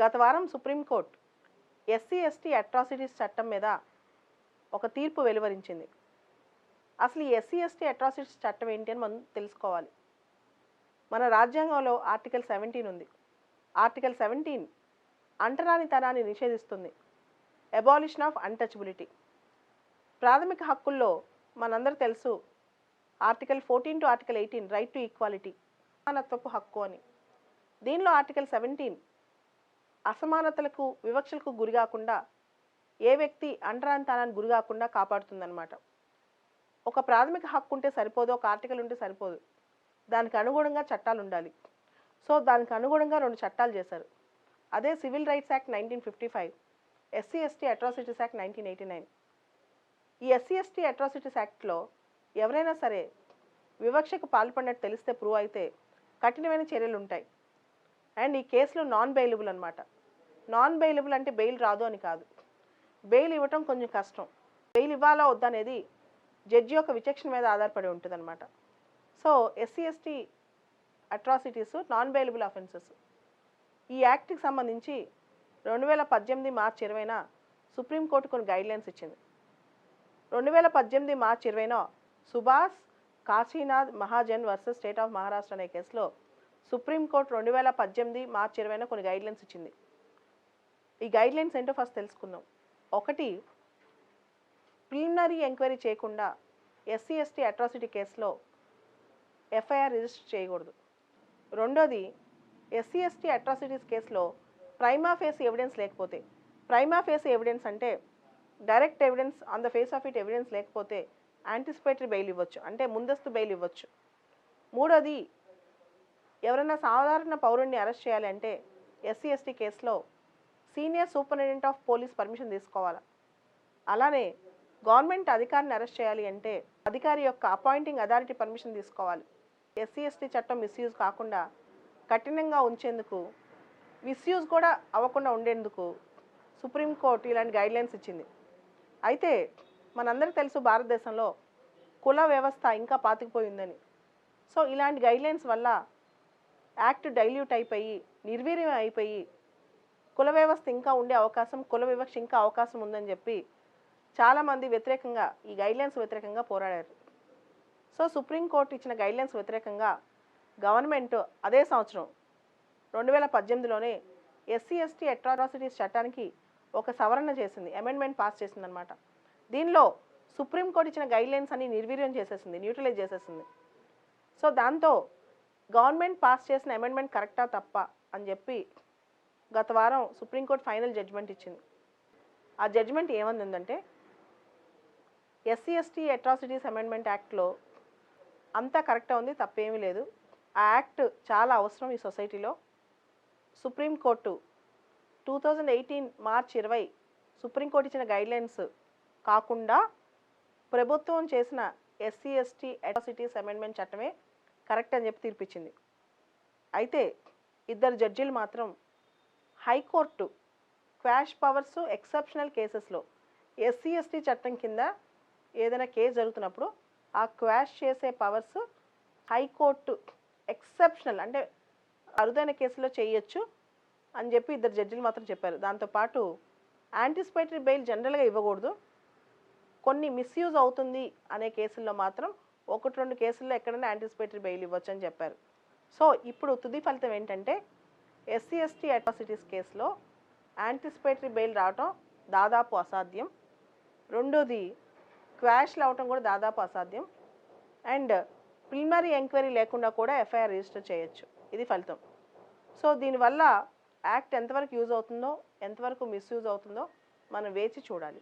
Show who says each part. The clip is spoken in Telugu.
Speaker 1: గత వారం సుప్రీంకోర్టు ఎస్సీ ఎస్టీ అట్రాసిటీస్ చట్టం మీద ఒక తీర్పు వెలువరించింది. అసలు ఈ ఎస్సీ ఎస్టీ అట్రాసిటీస్ చట్టం ఏంటి అని మనం తెలుసుకోవాలి. మన రాజ్యాంగంలో ఆర్టికల్ సెవెంటీన్ ఉంది. ఆర్టికల్ సెవెంటీన్ అంటరానితనాన్ని నిషేధిస్తుంది. Abolition of untouchability. ప్రాథమిక హక్కుల్లో మనందరూ తెలుసు article fourteen to article eighteen right to equality సమానత్వపు హక్కు అని. దీనిలో ఆర్టికల్ సెవెంటీన్ అసమానతలకు వివక్షలకు గురి కాకుండా ఏ వ్యక్తి అంటరానితనానికి గురి కాకుండా కాపాడుతుందన్నమాట. ఒక ప్రాథమిక హక్కు ఉంటే సరిపోదు ఒక ఆర్టికల్ ఉంటే సరిపోదు. దానికి అనుగుణంగా చట్టాలు ఉండాలి. సో దానికి అనుగుణంగా రెండు చట్టాలు చేశారు. అదే civil rights act nineteen fifty five SC ST atrocities act nineteen eighty nine. ఈ ఎస్సీ ఎస్టీ అట్రాసిటీస్ యాక్ట్లో ఎవరైనా సరే వివక్షకు పాల్పడినట్టు తెలిస్తే ప్రూవ్ అయితే కఠినమైన చర్యలు ఉంటాయి. అండ్ ఈ కేసులో నాన్ బెయిలబుల్ అనమాట నాన్ బెయిలబుల్ అంటే బెయిల్ రాదు అని కాదు. బెయిల్ ఇవ్వటం కొంచెం కష్టం. బెయిల్ ఇవ్వాలా వద్దా అనేది జడ్జి యొక్క విచక్షణ మీద ఆధారపడి ఉంటుంది అనమాట so SC ST atrocities non bailable offences. ఈ యాక్ట్కి సంబంధించి రెండు వేల పద్దెనిమిది మార్చి ఇరవైన సుప్రీంకోర్టు కొన్ని గైడ్లైన్స్ ఇచ్చింది. రెండు వేల పద్దెనిమిది మార్చి ఇరవైన Subhash Kashinath Mahajan versus state of Maharashtra అనే కేసులో సుప్రీంకోర్టు రెండు వేల పద్దెనిమిది మార్చి ఇరవైన కొన్ని గైడ్లైన్స్ ఇచ్చింది. ఈ గైడ్లైన్స్ ఏంటో ఫస్ట్ తెలుసుకుందాం. ఒకటి ప్రిలిమినరీ ఎంక్వైరీ చేయకుండా ఎస్సీ ఎస్టీ అట్రాసిటీ కేసులో ఎఫ్ఐఆర్ రిజిస్టర్ చేయకూడదు. రెండోది ఎస్సీ ఎస్టీ అట్రాసిటీస్ కేసులో ప్రైమా ఫేస్ ఎవిడెన్స్ లేకపోతే ప్రైమా ఫేస్ ఎవిడెన్స్ అంటే direct evidence on the face of it evidence లేకపోతే యాంటిసిపేటరీ బెయిల్ ఇవ్వచ్చు. అంటే ముందస్తు బెయిల్ ఇవ్వచ్చు. మూడోది ఎవరైనా సాధారణ పౌరుణ్ణి అరెస్ట్ చేయాలి అంటే ఎస్సీ ఎస్టీ కేసులో senior superintendent of police permission తీసుకోవాలి? అలానే గవర్నమెంట్ అధికారిని అరెస్ట్ చేయాలి అంటే అధికారి యొక్క అపాయింటింగ్ అథారిటీ పర్మిషన్ తీసుకోవాలి. ఎస్సీ ఎస్టీ చట్టం మిస్యూజ్ కాకుండా కఠినంగా ఉంచేందుకు మిస్యూజ్ కూడా అవ్వకుండా ఉండేందుకు సుప్రీంకోర్టు ఇలాంటి గైడ్లైన్స్ ఇచ్చింది. అయితే మనందరికీ తెలుసు భారతదేశంలో కుల వ్యవస్థ ఇంకా పాతుకుపోయిందని. సో ఇలాంటి గైడ్లైన్స్ వల్ల యాక్ట్ డైల్యూట్ అయిపోయి నిర్వీర్యం అయిపోయి కుల వ్యవస్థ ఇంకా ఉండే అవకాశం కుల వివక్ష ఇంకా అవకాశం ఉందని చెప్పి చాలామంది వ్యతిరేకంగా ఈ గైడ్లైన్స్ వ్యతిరేకంగా పోరాడారు. సో సుప్రీంకోర్టు ఇచ్చిన గైడ్లైన్స్ వ్యతిరేకంగా గవర్నమెంట్ అదే సంవత్సరం రెండు వేల పద్దెనిమిదిలోనే ఎస్సీ ఎస్టీ అట్రాసిటీస్ చట్టానికి ఒక సవరణ చేసింది అమెండ్మెంట్ పాస్ చేసిందనమాట దీనిలో సుప్రీంకోర్టు ఇచ్చిన గైడ్లైన్స్ అన్ని నిర్వీర్యం చేసేసింది న్యూట్రలైజ్ చేసేసింది. సో దాంతో గవర్నమెంట్ పాస్ చేసిన అమెండ్మెంట్ కరెక్టా తప్ప అని చెప్పి గత వారం సుప్రీంకోర్టు ఫైనల్ జడ్జిమెంట్ ఇచ్చింది. ఆ జడ్జిమెంట్ ఏమందంటే ఎస్సీ ఎస్టీ అట్రాసిటీస్ అమెండ్మెంట్ యాక్ట్లో అంతా కరెక్టా ఉంది తప్పేమీ లేదు. ఆ యాక్ట్ చాలా అవసరం ఈ సొసైటీలో supreme court two thousand eighteen March ఇరవై సుప్రీంకోర్టు ఇచ్చిన గైడ్లైన్స్ కాకుండా ప్రభుత్వం చేసిన ఎస్సీ ఎస్టీ అట్రాసిటీస్ అమెండ్మెంట్ చట్టమే కరెక్ట్ అని చెప్పి తీర్పిచ్చింది. అయితే ఇద్దరు జడ్జీలు మాత్రం high court quash powers exceptional కేసెస్లో ఎస్సీ ఎస్టీ చట్టం కింద ఏదైనా కేసు జరుగుతున్నప్పుడు ఆ క్వాష్ చేసే పవర్స్ హైకోర్టు ఎక్సెప్షనల్ అంటే అరుదైన కేసులో చేయొచ్చు అని చెప్పి ఇద్దరు జడ్జిలు మాత్రం చెప్పారు. దాంతోపాటు యాంటిసిపేటరీ బెయిల్ జనరల్గా ఇవ్వకూడదు. కొన్ని మిస్యూజ్ అవుతుంది అనే కేసుల్లో మాత్రం ఒకటి రెండు కేసుల్లో ఎక్కడైనా యాంటిసిపేటరీ బెయిల్ ఇవ్వచ్చు అని చెప్పారు. సో ఇప్పుడు తుది ఫలితం ఏంటంటే ఎస్సీ ఎస్టీ అట్రాసిటీస్ కేసులో యాంటిసిపేటరీ బెయిల్ రావటం దాదాపు అసాధ్యం. రెండోది క్వాష్లు అవటం కూడా దాదాపు అసాధ్యం. అండ్ ప్రిలిమరీ ఎంక్వైరీ లేకుండా కూడా ఎఫ్ఐఆర్ రిజిస్టర్ చేయొచ్చు. ఇది ఫలితం. సో దీనివల్ల యాక్ట్ ఎంతవరకు యూజ్ అవుతుందో ఎంతవరకు మిస్యూజ్ అవుతుందో మనం వేచి చూడాలి.